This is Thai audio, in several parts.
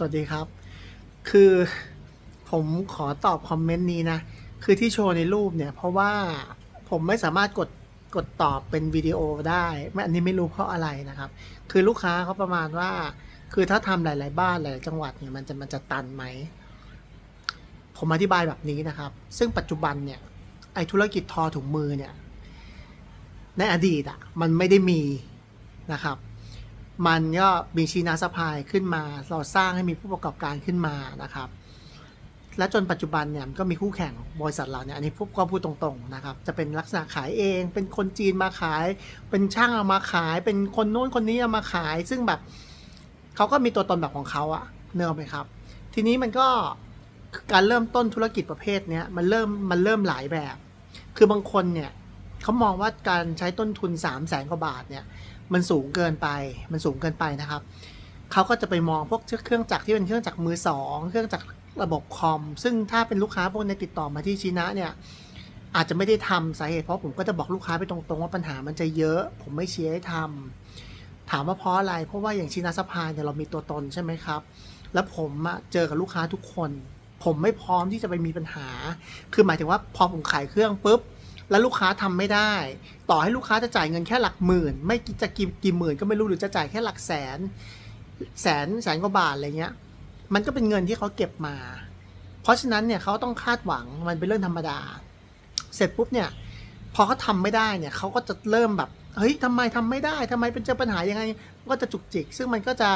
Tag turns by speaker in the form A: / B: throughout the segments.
A: สวัสดีครับ คือผมขอตอบคอมเมนต์นี้นะ คือที่โชว์ในรูปเนี่ย เพราะว่าผมไม่สามารถกดกดตอบเป็นวิดีโอได้ไม่อันนี้ไม่รู้เพราะอะไรนะครับ คือลูกค้าเขาประมาณว่า คือถ้าทำหลาย ๆ บ้านหลายจังหวัดเนี่ยมันจะมันจะตันไหม ผมอธิบายแบบนี้นะครับ ซึ่งปัจจุบันเนี่ย ไอธุรกิจทอถุงมือเนี่ย ในอดีตอะมันไม่ได้มีนะครับ มันก็มีชีนาสพายขึ้นมา เราสร้างให้มีผู้ประกอบการขึ้นมานะครับ และจนปัจจุบันเนี่ยก็มีคู่แข่งบริษัทเราเนี่ยอันนี้พูดก็พูดตรงๆนะครับ จะเป็นลักษณะขายเอง เป็นคนจีนมาขาย เป็นช่างเอามาขาย เป็นคนนู้นคนนี้เอามาขาย ซึ่งแบบเขาก็มีตัวตนแบบของเขาอะเนกอะไหมครับ ทีนี้มันก็การเริ่มต้นธุรกิจประเภทเนี้ยมันเริ่มมันเริ่มหลายแบบ คือบางคนเนี่ยเขามองว่าการใช้ต้นทุน3 0 0แสนกว่าบาทเนี่ย มันสูงเกินไป มันสูงเกินไปนะครับ เขาก็จะไปมองพวกเครื่องจักรที่เป็นเครื่องจักรมือสองเครื่องจักรระบบคอม ซึ่งถ้าเป็นลูกค้าพวกนี้ติดต่อมาที่ชินะเนี่ย อาจจะไม่ได้ทำสาเหตุเพราะผมก็จะบอกลูกค้าไปตรงๆว่าปัญหามันจะเยอะ ผมไม่เชียร์ให้ทำถามว่าเพราะอะไร เพราะว่าอย่างชินะสภาเนี่ยเรามีตัวตนใช่ไหมครับ แล้วผมเจอกับลูกค้าทุกคน ผมไม่พร้อมที่จะไปมีปัญหา คือหมายถึงว่าพอผมขายเครื่องปุ๊บ แล้วลูกค้าทำไม่ได้ ต่อให้ลูกค้าจะจ่ายเงินแค่หลักหมื่น ไม่จะกี่กี่หมื่นก็ไม่รู้หรือจะจ่ายแค่หลักแสน แสนแสนกว่าบาทอะไรเงี้ย มันก็เป็นเงินที่เขาเก็บมา เพราะฉะนั้นเนี่ยเขาต้องคาดหวังมันเป็นเรื่องธรรมดา เสร็จปุ๊บเนี่ยพอเขาทำไม่ได้เนี่ยเขาก็จะเริ่มแบบเฮ้ยทำไมทำไม่ได้ทำไมเป็นเจอปัญหายังไง ก็จะจุกจิก ซึ่งมันก็จะ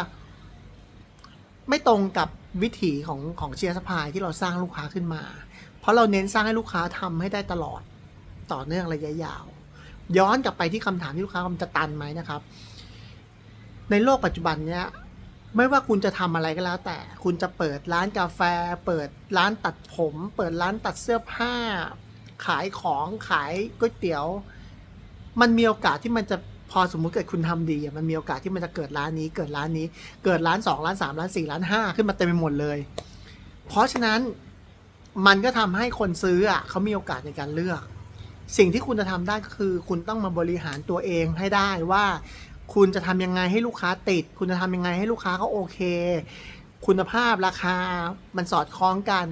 A: ไม่ตรงกับวิถีของของเชียร์สปายที่เราสร้างลูกค้าขึ้นมา เพราะเราเน้นสร้างให้ลูกค้าทำให้ได้ตลอด ต่อเนื่องระยะยาว ย้อนกลับไปที่คำถามที่ลูกค้ามันจะตันไหมนะครับ ในโลกปัจจุบันเนี้ยไม่ว่าคุณจะทำอะไรก็แล้ว แต่คุณจะเปิดร้านกาแฟ เปิดร้านตัดผม เปิดร้านตัดเสื้อผ้า ขายของขายก๋วยเตี๋ยว มันมีโอกาสที่มันจะพอสมมุติเกิดคุณทำดีมันมีโอกาสที่มันจะเกิดร้านนี้ เกิดร้านนี้ เกิดร้านสองร้านสามร้านสี่ร้านห้าขึ้นมาเต็มไปหมดเลย เพราะฉะนั้นมันก็ทำให้คนซื้ออะเขามีโอกาสในการเลือก สิ่งที่คุณจะทำได้ก็คือคุณต้องมาบริหารตัวเองให้ได้ว่า คุณจะทำยังไงให้ลูกค้าติด คุณจะทำยังไงให้ลูกค้าเขาโอเค คุณภาพราคามันสอดคล้องกัน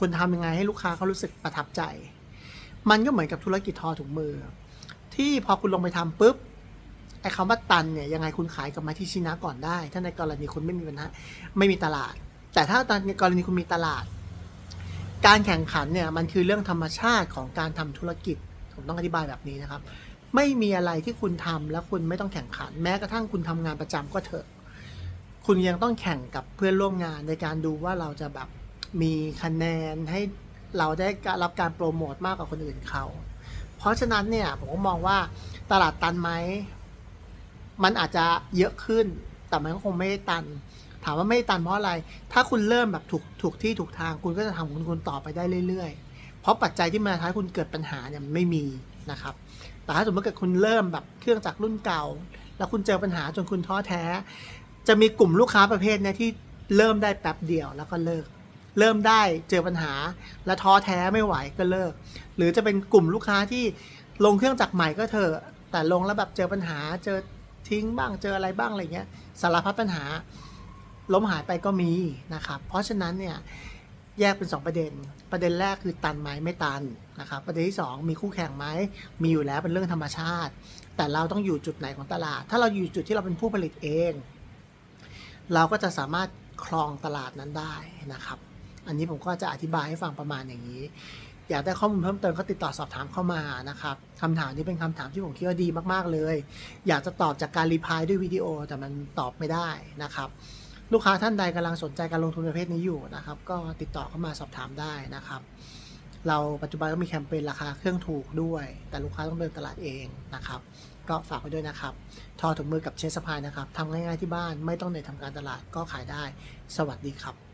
A: คุณทำยังไงให้ลูกค้าเขารู้สึกประทับใจ มันก็เหมือนกับธุรกิจทอถุงมือ ที่พอคุณลงไปทำปุ๊บไอ้คำว่าตันเนี่ยยังไงคุณขายกลับมาที่ชินะก่อนได้ ถ้าในกรณีคุณไม่มีปัญหาไม่มีตลาด แต่ถ้าในกรณีคุณมีตลาด การแข่งขันเนี่ยมันคือเรื่องธรรมชาติของการทำธุรกิจ ผมต้องอธิบายแบบนี้นะครับ ไม่มีอะไรที่คุณทำแล้วคุณไม่ต้องแข่งขัน แม้กระทั่งคุณทำงานประจำก็เถอะ คุณยังต้องแข่งกับเพื่อนร่วมงานในการดูว่าเราจะแบบมีคะแนนให้เราได้รับการโปรโมทมากกว่าคนอื่นเขา เพราะฉะนั้นเนี่ยผมก็มองว่าตลาดตันไหม มันอาจจะเยอะขึ้น แต่มันก็คงไม่ได้ตัน ถามว่าไม่ตันเพราะอะไร ถ้าคุณเริ่มแบบถูกถูกที่ถูกทางคุณก็จะทำของคุณต่อไปได้เรื่อยๆ เพราะปัจจัยที่มาท้ายคุณเกิดปัญหาเนี่ยไม่มีนะครับ แต่ถ้าสมมติเกิดคุณเริ่มแบบเครื่องจักรรุ่นเก่า แล้วคุณเจอปัญหาจนคุณท้อแท้ จะมีกลุ่มลูกค้าประเภทเนี้ยที่เริ่มได้แป๊บเดียวแล้วก็เลิก เริ่มได้เจอปัญหาแล้วท้อแท้ไม่ไหวก็เลิก หรือจะเป็นกลุ่มลูกค้าที่ลงเครื่องจักรใหม่ก็เถอะแต่ลงแล้วแบบเจอปัญหาเจอทิ้งบ้างเจออะไรบ้างอะไรเงี้ยสารพัดปัญหา ล้มหายไปก็มีนะครับ เพราะฉะนั้นเนี่ยแยกเป็น 2 ประเด็น ประเด็นแรกคือตันไหมไม่ตันนะครับ ประเด็นที่ 2 มีคู่แข่งไหมมีอยู่แล้วเป็นเรื่องธรรมชาติ แต่เราต้องอยู่จุดไหนของตลาด ถ้าเราอยู่จุดที่เราเป็นผู้ผลิตเอง เราก็จะสามารถครองตลาดนั้นได้นะครับ อันนี้ผมก็จะอธิบายให้ฟังประมาณอย่างนี้ อยากได้ข้อมูลเพิ่มเติมก็ติดต่อสอบถามเข้ามานะครับคำถามนี้เป็นคำถามที่ผมคิดว่าดีมากๆเลย อยากจะตอบจากการรีพายด้วยวิดีโอแต่มันตอบไม่ได้นะครับ ลูกค้าท่านใดกำลังสนใจการลงทุนประเภทนี้อยู่นะครับ ก็ติดต่อเข้ามาสอบถามได้นะครับ เราปัจจุบันก็มีแคมเปญราคาเครื่องถูกด้วย แต่ลูกค้าต้องเดินตลาดเองนะครับ ก็ฝากไว้ด้วยนะครับ ทอถุงมือกับเชสพายนะครับทำง่ายๆที่บ้านไม่ต้องเหนื่อยทำการตลาดก็ขายได้ สวัสดีครับ